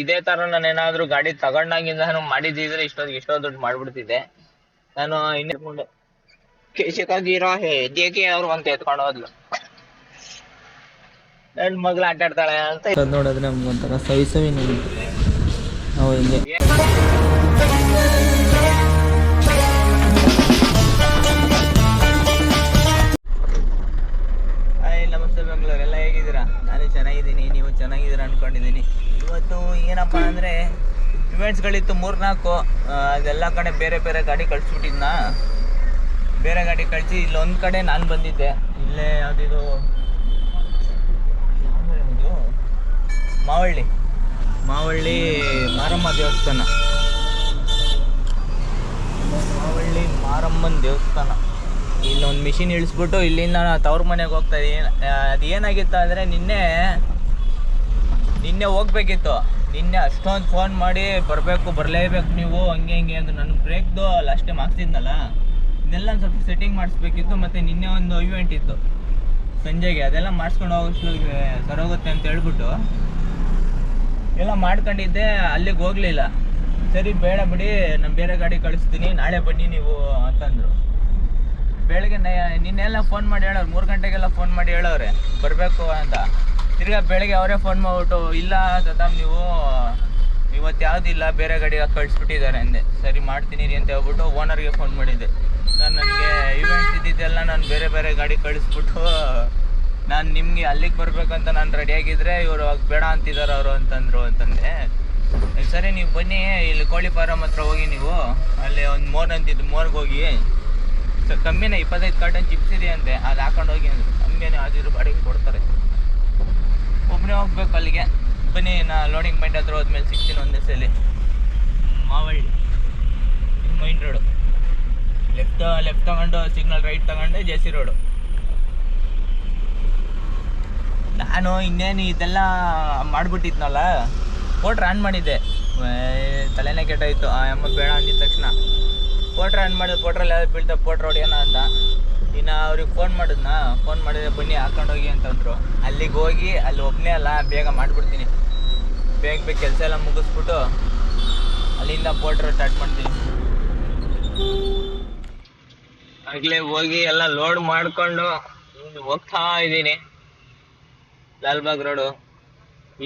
ಇದೇ ತರ ನಾನು ಏನಾದ್ರು ಗಾಡಿ ತಗೊಂಡಾಗಿಂದ ನಾನು ಮಾಡಿದಿದ್ರೆ ಇಷ್ಟೊಂದು ಎಷ್ಟೋ ದುಡ್ಡು ಮಾಡ್ಬಿಡ್ತಿದ್ದೆ. ನಾನು ಇನ್ನೇ ಕೇಶಕಾಗಿರೋ ಹೇ ದೇಕೆ ಅವ್ರು ಅಂತ ಎತ್ಕೊಂಡು ಹೋದ್ಲು. ನನ್ ಮಗ್ಳು ಆಟ ಆಡ್ತಾಳೆ ಅಂತ ನೋಡಿದ್ರೆ ನಮ್ಗೆ ಒಂಥರ ಸವಿ ಸವಿ ನಾವು ಹಿಂಗೆ. ನಮಸ್ತೆ ಬೆಂಗಳೂರು. ಎಲ್ಲ ಹೇಗಿದ್ದೀರಾ? ನಾನು ಚೆನ್ನಾಗಿದ್ದೀನಿ. ನೀವು ಚೆನ್ನಾಗಿದ್ದೀರಾ ಅನ್ಕೊಂಡಿದ್ದೀನಿ. ಇವತ್ತು ಏನಪ್ಪ ಅಂದರೆ ಇವೆಂಟ್ಸ್ಗಳಿತ್ತು ಮೂರ್ನಾಲ್ಕು ಅದೆಲ್ಲ ಕಡೆ ಬೇರೆ ಬೇರೆ ಗಾಡಿ ಕಳಿಸ್ಬಿಟ್ಟಿದ್ನ ಬೇರೆ ಗಾಡಿ ಕಳಿಸಿ ಇಲ್ಲೊಂದು ಕಡೆ ನಾನು ಬಂದಿದ್ದೆ. ಇಲ್ಲೇ ಯಾವುದಿದು ಒಂದು ಮಾವಳ್ಳಿ. ಮಾವಳ್ಳಿ ಮಾರಮ್ಮ ದೇವಸ್ಥಾನ. ಮಾವಳ್ಳಿ ಮಾರಮ್ಮನ ದೇವಸ್ಥಾನ. ಇಲ್ಲೊಂದು ಮಿಷಿನ್ ಇಳಿಸ್ಬಿಟ್ಟು ಇಲ್ಲಿಂದ ತವ್ರ ಮನೆಗೆ ಹೋಗ್ತಾ ಅದು ಏನಾಗಿತ್ತು ಅಂದರೆ ನಿನ್ನೆ ನಿನ್ನೆ ಹೋಗ್ಬೇಕಿತ್ತು. ನಿನ್ನೆ ಅಷ್ಟೊಂದು ಫೋನ್ ಮಾಡಿ ಬರಬೇಕು, ಬರಲೇಬೇಕು ನೀವು, ಹಂಗೆ ಹಿಂಗೆ ಅಂದ್ರೆ ನನ್ನ ಬ್ರೇಕ್ದು ಲಾಸ್ಟ್ ಟೈಮ್ ಹಾಕ್ತಿದ್ನಲ್ಲ ಇದೆಲ್ಲ ಒಂದು ಸ್ವಲ್ಪ ಸೆಟ್ಟಿಂಗ್ ಮಾಡಿಸ್ಬೇಕಿತ್ತು, ಮತ್ತು ನಿನ್ನೆ ಒಂದು ಇವೆಂಟ್ ಇತ್ತು. ಸಂಜೆಗೆ ಅದೆಲ್ಲ ಮಾಡಿಸ್ಕೊಂಡು ಹೋಗೋಷ್ಟಿಗೆ ಸರೋಗುತ್ತೆ ಅಂತ ಹೇಳ್ಬಿಟ್ಟು. ಎಲ್ಲ ಮಾಡ್ಕೊಂಡಿದ್ದೆ, ಅಲ್ಲಿಗೆ ಹೋಗಲಿಲ್ಲ. ಸರಿ, ಬೇಡ ಬಿಡಿ, ನಾನು ಬೇರೆ ಗಾಡಿ ಕಳಿಸ್ತೀನಿ, ನಾಳೆ ಬನ್ನಿ ನೀವು ಅಂತಂದರು. ಬೆಳಗ್ಗೆ ನಿನ್ನೆಲ್ಲ ಫೋನ್ ಮಾಡಿ ಹೇಳೋರು, ಮೂರು ಗಂಟೆಗೆಲ್ಲ ಫೋನ್ ಮಾಡಿ ಹೇಳೋರೆ, ಬರಬೇಕು ಅಂತ. ತಿರ್ಗಾ ಬೆಳಗ್ಗೆ ಅವರೇ ಫೋನ್ ಮಾಡ್ಬಿಟ್ಟು, ಇಲ್ಲ ಸದಾಮ್ ನೀವು, ಇವತ್ತು ಯಾವುದಿಲ್ಲ, ಬೇರೆ ಗಾಡಿಗೆ ಕಳಿಸ್ಬಿಟ್ಟಿದ್ದಾರೆ ಅಂದೆ. ಸರಿ ಮಾಡ್ತೀನಿ ರೀ ಅಂತ ಹೇಳ್ಬಿಟ್ಟು ಓನರ್ಗೆ ಫೋನ್ ಮಾಡಿದ್ದೆ. ಸರ್, ನನಗೆ ಇವೆಂಟ್ಸ್ ಇದ್ದಿದ್ದೆಲ್ಲ ನಾನು ಬೇರೆ ಬೇರೆ ಗಾಡಿ ಕಳಿಸ್ಬಿಟ್ಟು, ನಾನು ನಿಮಗೆ ಅಲ್ಲಿಗೆ ಬರಬೇಕಂತ ನಾನು ರೆಡಿಯಾಗಿದ್ದರೆ ಇವರು ಬೇಡ ಅಂತಿದ್ದಾರೆ ಅವರು ಅಂತಂದರು ಅಂತಂದೆ. ಸರಿ ನೀವು ಬನ್ನಿ, ಇಲ್ಲಿ ಕೋಳಿ ಫಾರಮ್ ಹತ್ರ ಹೋಗಿ ನೀವು, ಅಲ್ಲಿ ಒಂದು ಮೋರ್ ಅಂತಿದ್ದು ಮೋರ್ಗೆ ಹೋಗಿ. ಸರ್, ಕಮ್ಮಿನೇ ಇಪ್ಪತ್ತೈದು ಕಾರ್ಟನ್ ಚಿಪ್ಸ್ ಇದೆ ಅಂತೆ ಅದು ಹಾಕೊಂಡು ಹೋಗಿ ಅಂದ್ರು. ಹಂಗೇನೆ ಅದಿರು ಬಾಡಿಗೆ ಕೊಡ್ತಾರೆ. ಅಲ್ಲಿಗೆ ಬನ್ನಿ, ನಾ ಲೋಡಿಂಗ್ ಪಾಯಿಂಟ್ ಹತ್ರ ಹೋದ್ಮೇಲೆ ಸಿಗ್ತೀನಿ ಒಂದೇ ಸಲಿ Mavalli. Main road left left ತಗೊಂಡು ಸಿಗ್ನಲ್ ರೈಟ್ ತಗೊಂಡು ಜೆ ಸಿ ರೋಡು ನಾನು ಇನ್ನೇನು ಇದೆಲ್ಲ ಮಾಡಿಬಿಟ್ಟಿದ್ನಲ್ಲ? ಕೋಟ್ ರನ್ ಮಾಡಿದ್ದೆ. ತಲೆನೇ ಕೆಟ್ಟೋಯ್ತು. ಆ, ಅಮ್ಮ ಬೇಡ ಅಂದಿದ ತಕ್ಷಣ. ಪೋಟ್ರ್ ಆನ್ ಮಾಡಿದ ಪೋಟ್ರಲ್ಲಿ ಯಾವ್ದು ಬೀಳ್ತಾ ಪೋಟ್ರ್ ಹೊಡಿಯೋಣ ಅಂತ. ಇನ್ನು ಅವ್ರಿಗೆ ಫೋನ್ ಮಾಡಿದ್ನ? ಫೋನ್ ಮಾಡಿದ್ರೆ ಬನ್ನಿ ಹಾಕೊಂಡೋಗಿ ಅಂತಂದ್ರು ಅಲ್ಲಿಗೆ ಹೋಗಿ, ಅಲ್ಲಿ ಒಬ್ಬನೇ ಅಲ್ಲ, ಬೇಗ ಮಾಡಿಬಿಡ್ತೀನಿ. ಬೇಗ ಬೇಗ ಕೆಲಸ ಎಲ್ಲ ಮುಗಿಸ್ಬಿಟ್ಟು ಅಲ್ಲಿಂದ ಫೋಟ್ರ್ ಸ್ಟಾರ್ಟ್ ಮಾಡ್ತೀನಿ. ಆಗ್ಲೇ ಹೋಗಿ ಎಲ್ಲ ಲೋಡ್ ಮಾಡ್ಕೊಂಡು ಹಿಂಗ್ ಹೋಗ್ತಾ ಇದ್ದೀನಿ. ಲಾಲ್ಬಾಗ್ ರೋಡು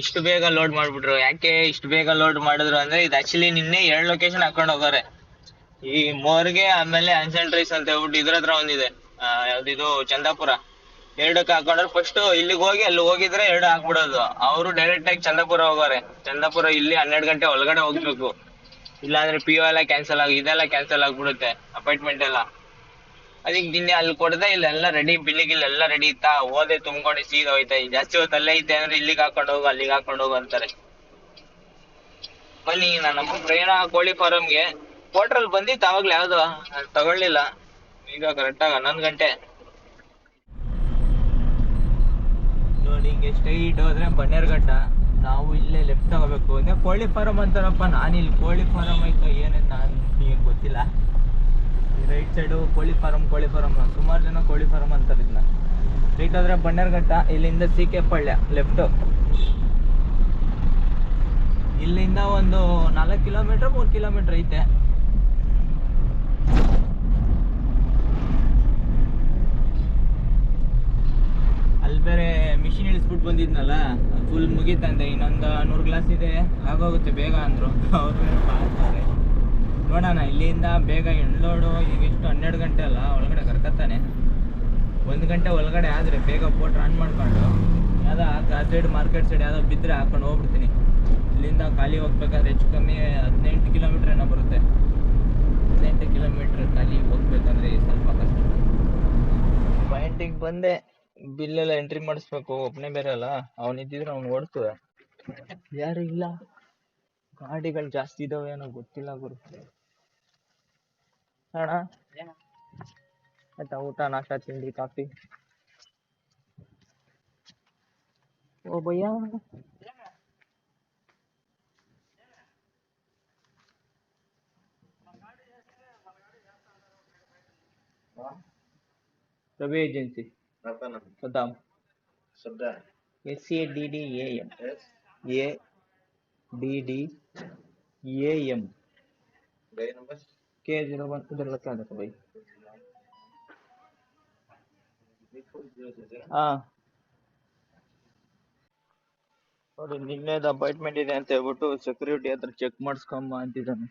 ಇಷ್ಟು ಬೇಗ ಲೋಡ್ ಮಾಡ್ಬಿಟ್ರು. ಯಾಕೆ ಇಷ್ಟು ಬೇಗ ಲೋಡ್ ಮಾಡಿದ್ರು ಅಂದ್ರೆ ಇದು ಆಕ್ಚುಲಿ ನಿನ್ನೆ ಎರಡು ಲೊಕೇಶನ್ ಹಾಕೊಂಡು ಹೋಗೋರೆ. ಈ ಮೋರ್ಗೆ, ಆಮೇಲೆ ಅನ್ಸೆಂಟ್ ರೈಸ್ ಅಂತ ಹೇಳ್ಬಿಟ್ಟು ಇದ್ರ ಹತ್ರ ಒಂದಿದೆ. ಯಾವ್ದಿದು ಚಂದಾಪುರ. ಎರಡಕ್ಕೆ ಹಾಕೊಂಡ್ರೆ ಫಸ್ಟ್ ಇಲ್ಲಿಗೆ ಹೋಗಿ, ಅಲ್ಲಿ ಹೋಗಿದ್ರೆ ಎರಡು ಹಾಕ್ಬಿಡೋದು. ಅವರು ಡೈರೆಕ್ಟ್ ಆಗಿ ಚಂದಾಪುರ ಹೋಗೋರೆ. ಚಂದಾಪುರ ಇಲ್ಲಿ ಹನ್ನೆರಡು ಗಂಟೆ ಒಳಗಡೆ ಹೋಗ್ಬೇಕು. ಇಲ್ಲಾಂದ್ರೆ ಪಿ ಯು ಎಲ್ಲ ಕ್ಯಾನ್ಸಲ್ ಆಗಿ, ಇದೆಲ್ಲ ಕ್ಯಾನ್ಸಲ್ ಆಗ್ಬಿಡುತ್ತೆ ಅಪಾಯಿಂಟ್ಮೆಂಟ್ ಎಲ್ಲ. ಅದಕ್ಕೆ ನಿನ್ನೆ ಅಲ್ಲಿ ಕೊಡದೆ ಇಲ್ಲೆಲ್ಲ ರೆಡಿ ಬಿಲ್ಲಿಗೆ ಇಲ್ಲೆಲ್ಲ ರೆಡಿ ಇತ್ತಾ? ಓದೆ ತುಂಬ್ಕೊಂಡು ಸೀದಾ ಹೋಯ್ತಾ? ಜಾಸ್ತಿ ಹೊತ್ತು ಅಲ್ಲೇ ಐತೆ ಅಂದ್ರೆ ಇಲ್ಲಿಗೆ ಹಾಕೊಂಡು ಹೋಗು, ಅಲ್ಲಿಗೆ ಹಾಕೊಂಡು ಹೋಗು ಅಂತಾರೆ. ಬನ್ನಿ ನಾನು ಪ್ರಯಾಣ ಕೋಳಿ ಫಾರಂಗೆ ಹೋಟ್ರಲ್ ಬಂದಿತ್ತು, ಅವಾಗ್ಲೇ ಯಾವ್ದು? ತಗೊಳ್ಳಿಲ್ಲ. ಈಗ ಕರೆಕ್ಟ್ ಆಗಿ ಹನ್ನೊಂದು ಗಂಟೆ. ನೋಡಿ ಹಿಂಗೆ ಸ್ಟ್ರೈಟ್ ಹೋದ್ರೆ ಬನ್ನೇರ್ಘಟ್ಟ ನಾವು ಇಲ್ಲೇ ಲೆಫ್ಟ್ ತಗೋಬೇಕು. ಅಂದ್ರೆ ಕೋಳಿ ಫಾರಮ್ ಅಂತಾರಪ್ಪ ನಾನು ಇಲ್ಲಿ ಕೋಳಿ ಫಾರಮ್ ಐತೋ ಏನೇನು ನಾನು ಗೊತ್ತಿಲ್ಲ. ರೈಟ್ ಸೈಡು ಕೋಳಿ ಫಾರಮ್ ಕೋಳಿ ಫಾರಮ್ ಸುಮಾರು ಜನ ಕೋಳಿ ಫಾರಮ್ ಅಂತಾರೆ ಇದನ್ನ ಸ್ಟ್ರೈಟ್ ಹೋದ್ರೆ ಬನ್ನೇರ್ಘಟ್ಟ ಇಲ್ಲಿಂದ ಸಿ ಕೆ ಪಳ್ಯ ಲೆಫ್ಟು ಇಲ್ಲಿಂದ ಒಂದು ನಾಲ್ಕು ಕಿಲೋಮೀಟ್ರ್ ಮೂರು ಕಿಲೋಮೀಟ್ರ್ ಐತೆ ಅಲ್ಲಿ ಬೇರೆ ಮಿಷಿನ್ ಇಳಿಸ್ಬಿಟ್ಟು ಬಂದಿದ್ನಲ್ಲ ಫುಲ್ ಮುಗೀತಂದೆ ಇನ್ನೊಂದು ನೂರು ಗ್ಲಾಸ್ ಇದೆ. ಆಗೋಗುತ್ತೆ ಬೇಗ ಅಂದರು. ಅವ್ರು ಮಾಡ್ತಾರೆ. ನೋಡೋಣ, ಇಲ್ಲಿಂದ ಬೇಗ ಎಣ್ಣೋಡು ಈಗ ಎಷ್ಟು ಹನ್ನೆರಡು ಗಂಟೆ ಅಲ್ಲ, ಒಳಗಡೆ ಕರ್ಕತ್ತಾನೆ. ಒಂದು ಗಂಟೆ ಒಳಗಡೆ ಆದರೆ ಬೇಗ ಬೋಟ್ ರನ್ ಮಾಡ್ಕೊಂಡು, ಯಾವುದೋ ಆ ಸೈಡ್ ಮಾರ್ಕೆಟ್ ಸೈಡ್ ಯಾವುದೋ ಬಿದ್ದರೆ ಹಾಕೊಂಡು ಹೋಗ್ಬಿಡ್ತೀನಿ. ಇಲ್ಲಿಂದ ಖಾಲಿ ಹೋಗ್ಬೇಕಾದ್ರೆ ಹೆಚ್ಚು ಕಮ್ಮಿ ಹದಿನೆಂಟು ಕಿಲೋಮೀಟ್ರ್ ಏನೋ ಬರುತ್ತೆ. ಹದಿನೆಂಟು ಕಿಲೋಮೀಟ್ರ್ ಖಾಲಿ ಹೋಗ್ಬೇಕಂದ್ರೆ ಸ್ವಲ್ಪ ಕಷ್ಟ. ಪಾಯಿಂಟಿಗೆ ಬಂದೆ. ಬಿಲ್ ಎಲ್ಲ ಎಂಟ್ರಿ ಮಾಡಿಸ್ಬೇಕು ಒಬ್ಬನೇ ಬೇರೆ ಅಲ್ಲ ಅವನಿದ್ದಿದ್ರೆ ಅವ್ನು ಓಡ್ತದೆ. ಯಾರು ಇಲ್ಲ ಗಾಡಿಗಳು ಜಾಸ್ತಿ ಇದಾವೆ ಏನೋ ಗೊತ್ತಿಲ್ಲ ಗುರು. ಅಣ್ಣ? ಆಯ್ತಾ, ಊಟ, ನಾಷ್ಟ, ತಿಂಡಿ, ಕಾಫಿ? ಓ, ಭಯ್ಯ. Ravi agency. Saddam S A D D A M A D D A M के जीरो वन उधर लग क्या देखो भाई हाँ ನೋಡಿ ನಿನ್ನೆದು ಅಪಾಯಿಂಟ್ಮೆಂಟ್ ಇದೆ ಅಂತ ಹೇಳ್ಬಿಟ್ಟು ಸೆಕ್ಯೂರಿಟಿ ಹತ್ರ ಚೆಕ್ ಮಾಡಿಸ್ಕೊಂಬ ಅಂತಿದ್ದಾನೆ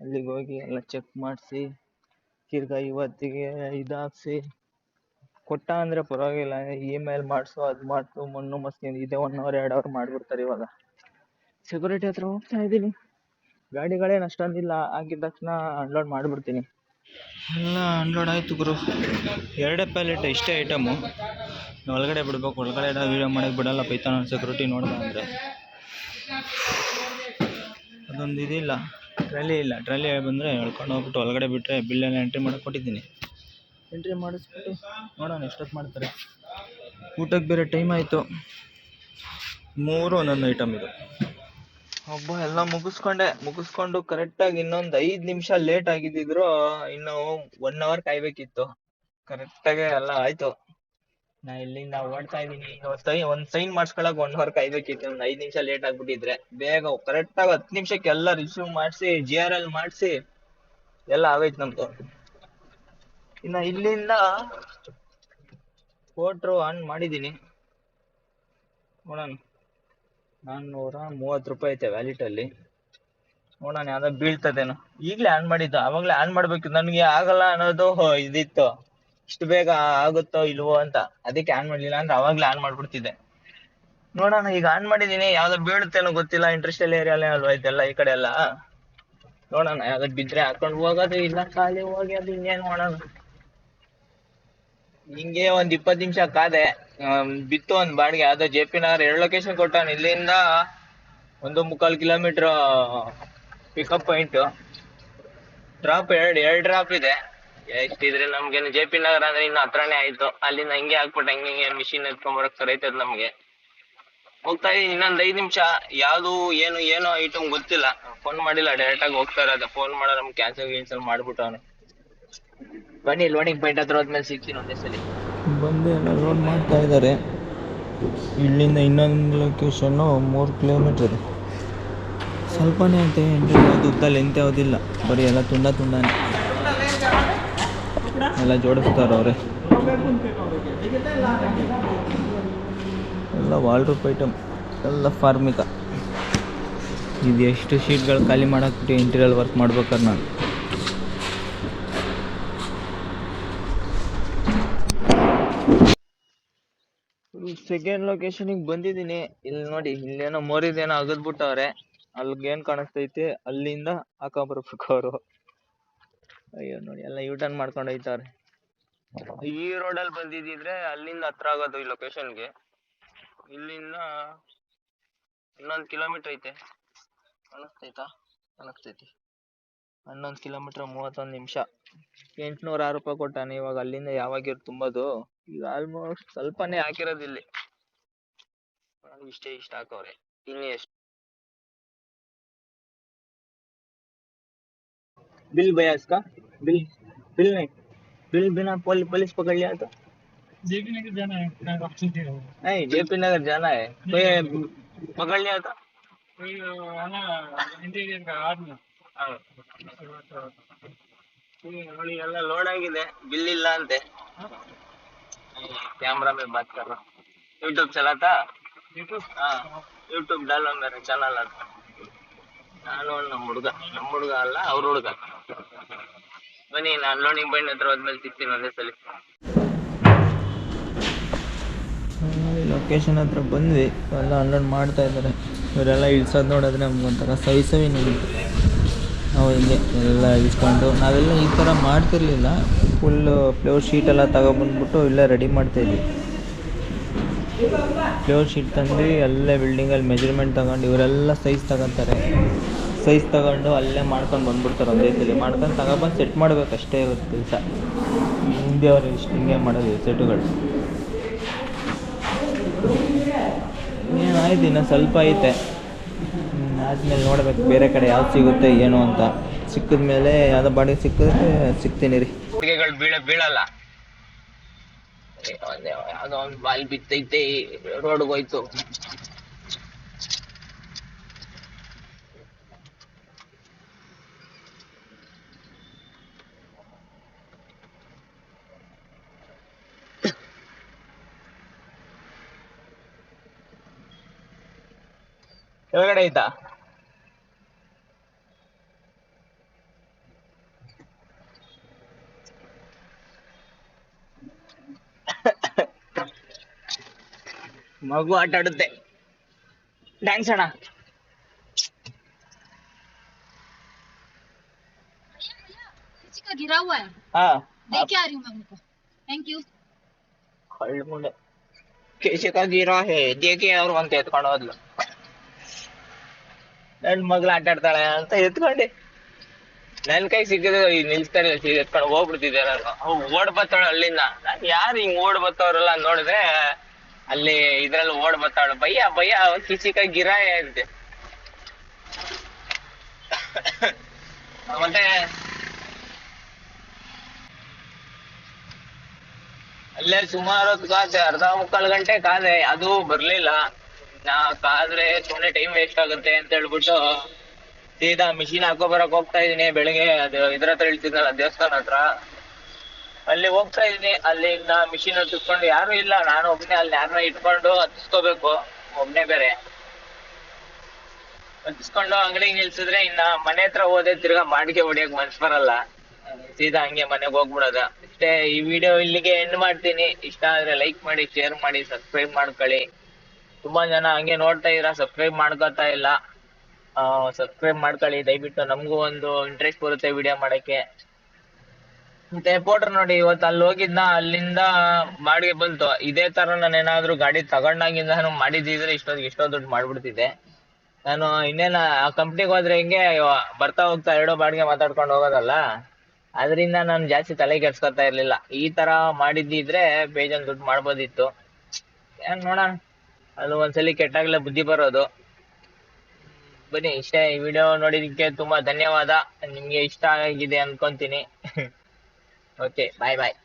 ಅಲ್ಲಿಗೆ ಹೋಗಿ ಎಲ್ಲ ಚೆಕ್ ಮಾಡಿಸಿ ತಿರ್ಗಾ ಇವತ್ತಿಗೆ ಇದಾಕ್ಸಿ ಕೊಟ್ಟ ಅಂದರೆ ಪರವಾಗಿಲ್ಲ. ಇಮೇಲ್ ಮಾಡಿಸು ಅದು ಮಾಡಿಸು ಮಣ್ಣು ಮಸ್ತಿ ಇದೆ ಒನ್ ಅವರ್ ಎರಡು ಅವರ್ ಮಾಡಿಬಿಡ್ತಾರೆ ಇವಾಗ. ಸೆಕ್ಯೂರಿಟಿ ಹತ್ರ ಹೋಗ್ತಾ ಇದ್ದೀನಿ. ಗಾಡಿಗಳೇನು ಅಷ್ಟೊಂದಿಲ್ಲ ಆಗಿದ ತಕ್ಷಣ ಅನ್ಲೋಡ್ ಮಾಡಿಬಿಡ್ತೀನಿ. ಎಲ್ಲ ಅನ್ಲೋಡ್ ಆಯಿತು ಗುರು. ಎರಡೇ ಪ್ಯಾಲೆಟ್ ಇಷ್ಟೇ ಐಟಮು ಒಳಗಡೆ ಬಿಡ್ಬೇಕು. ಒಳಗಡೆ ವೀಡಿಯೋ ಮಾಡಕ್ಕೆ ಬಿಡಲ್ಲ ಪೈತಾನ ಸೆಕ್ಯೂರಿಟಿ ನೋಡ್ದ ಅಂದರೆ. ಅದೊಂದು ಇದಿಲ್ಲ. ಟ್ರಾಲಿ ಇಲ್ಲ. ಟ್ರಲಿ ಬಂದರೆ ಎಳ್ಕೊಂಡು ಹೋಗ್ಬಿಟ್ಟು ಒಳಗಡೆ ಬಿಟ್ಟರೆ ಬಿಲ್ಲೆಲ್ಲ ಎಂಟ್ರಿ ಮಾಡಿ ಕೊಟ್ಟಿದ್ದೀನಿ ಎಂಟ್ರಿ ಮಾಡಿಸ್ಬಿಟ್ಟು ನೋಡೋಣ ಎಷ್ಟೊತ್ತು ಮಾಡ್ತಾರೆ. ಊಟಕ್ಕೆ ಬೇರೆ ಟೈಮ್ ಆಯಿತು. ಮೂರು ಒಂದೊಂದು ಐಟಮ್ ಇದು. ಒಬ್ಬ ಎಲ್ಲ ಮುಗಿಸ್ಕೊಂಡೆ. ಮುಗಿಸ್ಕೊಂಡು ಕರೆಕ್ಟಾಗಿ ಇನ್ನೊಂದು ಐದು ನಿಮಿಷ ಲೇಟ್ ಆಗಿದ್ದಿದ್ರು, ಇನ್ನು ಒನ್ ಅವರ್ ಕಾಯ್ಬೇಕಿತ್ತು. ಕರೆಕ್ಟಾಗಿ ಎಲ್ಲ ಆಯ್ತು. ನಾ ಇಲ್ಲಿಂದ ಓಡ್ತಾ ಇದ್ದೀನಿ. ಒಂದ್ ಸೈನ್ ಮಾಡ್ಸ್ಕೊಳಕ್ ಒನ್ ಅವರ್ ಕಾಯ್ಬೇಕಿತ್ತು. ಒಂದ್ ಐದ್ ನಿಮಿಷ ಲೇಟ್ ಆಗ್ಬಿಟ್ಟಿದ್ರೆ. ಬೇಗ ಕರೆಕ್ಟಾಗಿ ಹತ್ತು ನಿಮಿಷಕ್ಕೆ ಎಲ್ಲ ರಿಸೀವ್ ಮಾಡಿಸಿ ಜಿ ಆರ್ ಎಲ್ ಮಾಡಿಸಿ, ಎಲ್ಲ ಆಗೋಯ್ತು ನಮ್ದು. ಇನ್ನ ಇಲ್ಲಿಂದ ಫೋಟ್ರು ಆನ್ ಮಾಡಿದೀನಿ ನೋಡೋಣ. ನಾನ್ನೂರ ಮೂವತ್ತು ರೂಪಾಯಿ ಐತೆ ವ್ಯಾಲಿಟ್ ಅಲ್ಲಿ. ನೋಡೋಣ ಯಾವ್ದೋ ಬೀಳ್ತದೇನೋ. ಈಗ್ಲೇ ಆನ್ ಮಾಡಿದ್ದು. ಅವಾಗ್ಲೇ ಆನ್ ಮಾಡ್ಬೇಕು. ನನಗೆ ಆಗಲ್ಲ ಅನ್ನೋದು ಇದಿತ್ತು. ಇಷ್ಟು ಬೇಗ ಆಗುತ್ತೋ ಇಲ್ವೋ ಅಂತ. ಅದಕ್ಕೆ ಆನ್ ಮಾಡ್ಲಿಲ್ಲ ಅಂದ್ರೆ ಅವಾಗ್ಲೇ ಆನ್ ಮಾಡ್ಬಿಡ್ತಿದ್ದೆ. ನೋಡೋಣ, ಈಗ ಆನ್ ಮಾಡಿದೀನಿ ಯಾವ್ದೋ ಬೀಳುತ್ತೇನೋ ಗೊತ್ತಿಲ್ಲ. ಇಂಟ್ರೆಸ್ಟಲ್ ಏರಿಯಾಲೇ ಅಲ್ವಾ ಇದೆಲ್ಲ ಈ ಕಡೆ ಎಲ್ಲ. ನೋಡೋಣ, ಯಾವ್ದು ಬಿದ್ರೆ ಹಾಕೊಂಡು ಹೋಗೋದು ಇಲ್ಲ, ಖಾಲಿ ಹೋಗಿ ಅದು ಇನ್ನೇನು ಮಾಡೋಣ ಹಿಂಗೆ ಒಂದ್ ಇಪ್ಪತ್ ನಿಮಿಷ ಕಾದೆ. ಬಿತ್ತು ಒಂದ್ ಬಾಡಿಗೆ. ಯಾವ್ದೋ ಜೆ ಪಿ ನಗರ್ ಎರಡು ಲೊಕೇಶನ್ ಕೊಟ್ಟಾನ. ಇಲ್ಲಿಂದ ಒಂದು ಮುಕ್ಕಾಲ್ ಕಿಲೋಮೀಟರ್ ಪಿಕಪ್ ಪಾಯಿಂಟ್ ಡ್ರಾಪ್ ಎರಡ್ ಎರಡ್ ಡ್ರಾಪ್ ಇದೆ. ಎಷ್ಟಿದ್ರೆ ನಮ್ಗೇನು ಜೆ ಪಿ ನಗರ ಅಂದ್ರೆ ಇನ್ನು ಹತ್ರನೇ ಆಯ್ತು. ಅಲ್ಲಿಂದ ಹಂಗೆ ಹಾಕ್ಬಿಟ್ಟು ಹಂಗೆ ಹಿಂಗೆ ಮಿಷಿನ್ ಎತ್ಕೊಂಡ್ ಬರಕ್ ಸರೈತದ ನಮ್ಗೆ. ಹೋಗ್ತಾ ಇದೀನಿ ಇನ್ನೊಂದ್ ಐದ್ ನಿಮಿಷ. ಯಾವ್ದು, ಏನು ಏನು ಐಟಮ್ ಗೊತ್ತಿಲ್ಲ. ಫೋನ್ ಮಾಡಿಲ್ಲ. ಡೈರೆಕ್ಟ್ ಆಗಿ ಹೋಗ್ತಾ ಇರೋದು. ಫೋನ್ ಮಾಡೋ ನಮ್ಗೆ ಕ್ಯಾನ್ಸಲ್ ಕ್ಯಾನ್ಸಲ್ ಮಾಡ್ಬಿಟ್ಟವನೆ. ಬನ್ನಿ ಲೋಡಿಂಗ್ ಪಾಯಿಂಟ್ ಹತ್ರ ಹೋದ್ಮೇಲೆ ಸಿಗ್ತೀನಿ ಒಂದೇ ಸಲ. ಬಂದು, ಎಲ್ಲ ಲೋಡ್ ಮಾಡ್ತಾ ಇದ್ದಾರೆ. ಇಲ್ಲಿಂದ ಇನ್ನೊಂದು ಲೊಕೇಶನ್ನು ಮೂರು ಕಿಲೋಮೀಟ್ರ್ ಸ್ವಲ್ಪನೇ ಐತೆ ಯಾವುದು ಉದ್ದ ಲೆಂತ್ ಯಾವುದಿಲ್ಲ ಬರೀ ಎಲ್ಲ ತುಂಡ ತುಂಡಾನೆ. ಎಲ್ಲ ಜೋಡಿಸ್ತಾರೆ ಅವರೇ. ಎಲ್ಲ ವಾಲ್ಡ್ರೂಪ್ ಐಟಮ್ ಎಲ್ಲ ಫಾರ್ಮಿಕ ಇದು. ಎಷ್ಟು ಶೀಟ್ಗಳು ಖಾಲಿ ಮಾಡಾಕ್ಬಿಟ್ಟು ಇಂಟೀರಿಯಲ್ ವರ್ಕ್ ಮಾಡ್ಬೇಕಾದ್ರೆ ನಾನು. ಸೆಕೆಂಡ್ ಲೊಕೇಶನಿಗೆ ಬಂದಿದ್ದೀನಿ. ಇಲ್ಲಿ ನೋಡಿ, ಇಲ್ಲೇನೋ ಮೋರಿದೇನೋ ಅಗದ್ಬಿಟ್ಟವ್ರೆ. ಅಲ್ಲಿಗೆ ಏನ್ ಕಾಣಿಸ್ತೈತೆ? ಅಲ್ಲಿಂದ ಹಾಕ ಬರ್ಬೇಕು ಅವರು. ಅಯ್ಯೋ ನೋಡಿ, ಎಲ್ಲ ಯೂ ಟರ್ನ್ ಮಾಡ್ಕೊಂಡು ಹೋಯ್ತವ್ರೆ. ಈ ರೋಡಲ್ಲಿ ಬಂದಿದ್ದಿದ್ರೆ ಅಲ್ಲಿಂದ ಹತ್ರ ಆಗೋದು ಈ ಲೊಕೇಶನ್ಗೆ ಇಲ್ಲಿಂದ ಇನ್ನೊಂದು ಕಿಲೋಮೀಟರ್ ಐತೆ. ಕಾಣಿಸ್ತೈತಾ? ಕಾಣಿಸ್ತೈತಿ. ಹನ್ನೊಂದು ಕಿಲೋಮೀಟರ್ ಮೂವತ್ತೊಂದು ನಿಮಿಷ ಎಂಟ್ನೂರ ಆರು ರೂಪಾಯಿ ಕೊಟ್ಟಾನೆ ಇವಾಗ ಅಲ್ಲಿಂದ ಯಾವಾಗ ತುಂಬೋದು ಈಗ ಆಲ್ಮೋಸ್ಟ್ ಸ್ವಲ್ಪನೇ ಹಾಕಿರೋದು ಇಲ್ಲಿ ನಾನು ಇಷ್ಟೇ ಇಷ್ಟ ಹಾಕವ್ರೆ ಇನ್ನು ಎಷ್ಟು बिल भैया इसका बिल बिल नहीं बिल बिना पुलिस पुलिस पकड़ लिया तो जेपी नगर जाना है मैं वापसी दे रहा हूँ नहीं जेपी नगर जाना है तो ये पकड़ लिया था कोई आना इंटीरियर का आदमी ಹೌದು ಎಲ್ಲ ಲೋಡ್ ಆಗಿದೆ. ಬಿಲ್ ಇಲ್ಲ ಅಂತೆ. ಕ್ಯಾಮ್ರಾ ಮೇಲೆ ಬಾತ್ ಯೂಟ್ಯೂಬ್ ಚಲಾತಾ ಯೂಟ್ಯೂಬ್ ಹಾ ಯೂಟ್ಯೂಬ್ ಡಲ್ ಅಂದ್ರೆ ಚಾನಲ್ ಅಂತ ನಾನು ನಮ್ಮ ಹುಡುಗ. ನಮ್ಮ ಹುಡುಗ ಅಲ್ಲ ಅವ್ರ ಹುಡುಗ. ಬನ್ನಿ ನಾನು ಲೋನಿಂಗ್ ಬಣ್ಣ ಹತ್ರ ಹೋದ್ಮೇಲೆ ಸಿಗ್ತೀನಿ ಒಂದೇ ಸಲ. ಲೊಕೇಶನ್ ಹತ್ರ ಬಂದ್ವಿ. ಎಲ್ಲ ಅನ್ಲೋಡ್ ಮಾಡ್ತಾ ಇದ್ದಾರೆ. ಇವರೆಲ್ಲ ಇಳಿಸೋದು ನೋಡಿದ್ರೆ ನಮ್ಗೆ ಒಂಥರ ಸವಿಸವಿ ನೋಡಿ ನಾವು ಹಿಂಗೆ ಎಲ್ಲ ಇಸ್ಕೊಂಡು ನಾವೆಲ್ಲ ಈ ಥರ ಮಾಡ್ತಿರಲಿಲ್ಲ. ಫುಲ್ಲು ಫ್ಲೋರ್ ಶೀಟ್ ಎಲ್ಲ ತಗೊಬಂದ್ಬಿಟ್ಟು ಇಲ್ಲೇ ರೆಡಿ ಮಾಡ್ತಾಯಿದ್ವಿ. ಫ್ಲೋರ್ ಶೀಟ್ ತಂದು ಅಲ್ಲೇ ಬಿಲ್ಡಿಂಗಲ್ಲಿ ಮೆಜರ್ಮೆಂಟ್ ತಗೊಂಡು ಇವರೆಲ್ಲ ಸೈಜ್ ತಗೊತಾರೆ. ಸೈಜ್ ತಗೊಂಡು ಅಲ್ಲೇ ಮಾಡ್ಕೊಂಡು ಬಂದ್ಬಿಡ್ತಾರೆ ಒಂದೇ ಸಲ. ಮಾಡ್ಕೊಂಡು ತಗೊಬಂದು ಸೆಟ್ ಮಾಡಬೇಕು ಅಷ್ಟೇ ಇವತ್ತು ಕೆಲಸ ಹಿಂದೆ ಅವ್ರು ಇಷ್ಟು ಹಿಂಗೆ ಮಾಡೋದು ಸೆಟ್ಗಳು. ಏನಾಯ್ತು ಇನ್ನೂ ಸ್ವಲ್ಪ ಐತೆ. ಆದ್ಮೇಲೆ ನೋಡ್ಬೇಕು ಬೇರೆ ಕಡೆ ಯಾವ್ದು ಸಿಗುತ್ತೆ, ಏನು ಅಂತ. ಸಿಕ್ಕಿದ ಮೇಲೆ ಯಾವ್ದು ಬಾಡಿ ಸಿಕ್ಕಿದ್ರೆ ಸಿಗ್ತೀನಿ ರೀ. ಬೀಳ, ಬೀಳಲ್ಲ. ಬಾಲ್ ಬಿತ್ತೈತೆ ರೋಡ್ ಹೋಯ್ತು. ಕೆಳಗಡೆ ಐತಾ ಮಗು ಆಟ ಆಡುತ್ತೆ ಥ್ಯಾಂಕ್ಸ್ ಅಣ್ಣ किसी का गिरा हुआ है ಹಾ लेके आ रही हूँ मैं उनको थैंक यू ಕಳ್ಳ ಮುಂಡೆ ಕೇಶಕ ಗೀರೋ ಹೇ ದೇಕೆ ಅವ್ರು ಅಂತ ಎತ್ಕೊಂಡು ಹೋದ್ಲು ನನ್ ಮಗ್ಳು ಆಟ ಆಡ್ತಾಳೆ ಅಂತ ಎತ್ಕೊಂಡೆ ನನ್ ಕೈ ಸಿಕ್ಕಿದ್ರೆ ಈ ನಿಲ್ಸ್ತಾರೆ ಎತ್ಕೊಂಡು ಹೋಗ್ಬಿಡ್ತಿದ್ದೆ ನಾನು ಅವ್ ಓಡ್ ಬತ್ತಾಳು ಅಲ್ಲಿಂದ ನಾನ್ ಯಾರು ಹಿಂಗ್ ಓಡ್ ಬತ್ತವ್ರಲ್ಲ ನೋಡಿದ್ರೆ ಅಲ್ಲಿ ಇದ್ರಲ್ಲಿ ಓಡ್ ಬತ್ತಾಳು ಭಯ್ಯ ಭಯ್ಯ ಕಿಚಿಕ ಗಿರಾಯ ಅಂತೆ. ಮತ್ತೆ ಅಲ್ಲೇ ಸುಮಾರು ಹೊತ್ತು ಕಾದೆ ಅರ್ಧ ಮುಕ್ಕಾಲು ಗಂಟೆ ಕಾದೆ ಅದು ಬರ್ಲಿಲ್ಲ. ನಾ ಕಾದ್ರೆ ಸುಮ್ನೆ ಟೈಮ್ ವೇಸ್ಟ್ ಆಗುತ್ತೆ ಅಂತ ಹೇಳ್ಬಿಟ್ಟು ಸೀದಾ ಮಿಷಿನ್ ಹಾಕೋ ಬರಕ್ ಹೋಗ್ತಾ ಇದೀನಿ. ಬೆಳಿಗ್ಗೆ ಅದು ಇದ್ರ ಹತ್ರ ಇಳ್ತಿದ್ನಲ್ಲ ದೇವಸ್ಥಾನ ಹತ್ರ. ಅಲ್ಲಿ ಹೋಗ್ತಾ ಇದೀನಿ machine ಮಿಷಿನ್ ಹತ್ತಿಸ್ಕೊಂಡು ಯಾರು ಇಲ್ಲ. ನಾನು ಒಬ್ನೇ, ಅಲ್ಲಿ ಯಾರನ್ನ ಇಟ್ಕೊಂಡು ಹತ್ತಿಸ್ಕೋಬೇಕು ಒಬ್ನೇ ಬೇರೆ. ಹತ್ತಿಸ್ಕೊಂಡು ಅಂಗಡಿಗೆ ನಿಲ್ಸಿದ್ರೆ ಇನ್ನ ಮನೆ ಹತ್ರ ಹೋದೆ ತಿರ್ಗಾ ಮಾಡಿಕೆ ಹೊಡಿಯಕ್ ಮನ್ಸ್ ಬರಲ್ಲ. ಸೀದಾ ಹಂಗೆ ಮನೆಗೆ ಹೋಗ್ಬಿಡೋದ. ಅಷ್ಟೇ ಈ ವಿಡಿಯೋ ಇಲ್ಲಿಗೆ ಎಂಡ್ ಮಾಡ್ತೀನಿ. ಇಷ್ಟ ಆದ್ರೆ ಲೈಕ್ ಮಾಡಿ ಶೇರ್ ಮಾಡಿ ಸಬ್ಸ್ಕ್ರೈಬ್ ಮಾಡ್ಕೊಳ್ಳಿ. ತುಂಬಾ ಜನ ಹಂಗೆ ನೋಡ್ತಾ ಇದ್ರ ಸಬ್ಸ್ಕ್ರೈಬ್ ಮಾಡ್ಕೊತಾ ಇಲ್ಲ. ಸಬ್ಸ್ಕ್ರೈಬ್ ಮಾಡ್ಕೊಳ್ಳಿ. ದಯವಿಟ್ಟು ನಮಗೂ ಒಂದು ಇಂಟ್ರೆಸ್ಟ್ ಬರುತ್ತೆ ವಿಡಿಯೋ ಮಾಡಕ್ಕೆ. ಮತ್ತೆ ಪೋಟ್ರ್ ನೋಡಿ, ಇವತ್ತು ಅಲ್ಲಿ ಹೋಗಿದ್ನ, ಅಲ್ಲಿಂದ ಬಾಡಿಗೆ ಬಂತು. ಇದೇ ತರ ನಾನು ಏನಾದ್ರು ಗಾಡಿ ತಗೊಂಡಾಗಿಂದ ನಾನು ಮಾಡಿದಿದ್ರೆ ಇಷ್ಟೊಂದು ಎಷ್ಟೋ ದುಡ್ಡು ಮಾಡ್ಬಿಡ್ತಿದ್ದೆ. ನಾನು ಇನ್ನೇನ, ಆ ಕಂಪ್ನಿಗೆ ಹೋದ್ರೆ ಹೆಂಗೆ, ಬರ್ತಾ ಹೋಗ್ತಾ ಎರಡೋ ಬಾಡಿಗೆ ಮಾತಾಡ್ಕೊಂಡು ಹೋಗೋದಲ್ಲ? ಅದರಿಂದ ನಾನು ಜಾಸ್ತಿ ತಲೆ ಕೆಡ್ಸ್ಕೊತಾ ಇರ್ಲಿಲ್ಲ. ಈ ತರ ಮಾಡಿದ್ದಿದ್ರೆ ಬೇಜಾನ್ ದುಡ್ಡು ಮಾಡ್ಬೋದಿತ್ತು. ಏನ್ ನೋಡೋಣ. ಅದು ಒಂದ್ಸಲಿ ಕೆಟ್ಟಾಗ್ಲೇ ಬುದ್ಧಿ ಬರೋದು. ಬನ್ನಿ, ಇಷ್ಟೇ ಈ ವಿಡಿಯೋ ನೋಡಿದಕ್ಕೆ ತುಂಬಾ ಧನ್ಯವಾದ. ನಿಮ್ಗೆ ಇಷ್ಟ ಆಗಿದೆ ಅನ್ಕೊಂತೀನಿ. OK、バイバイ。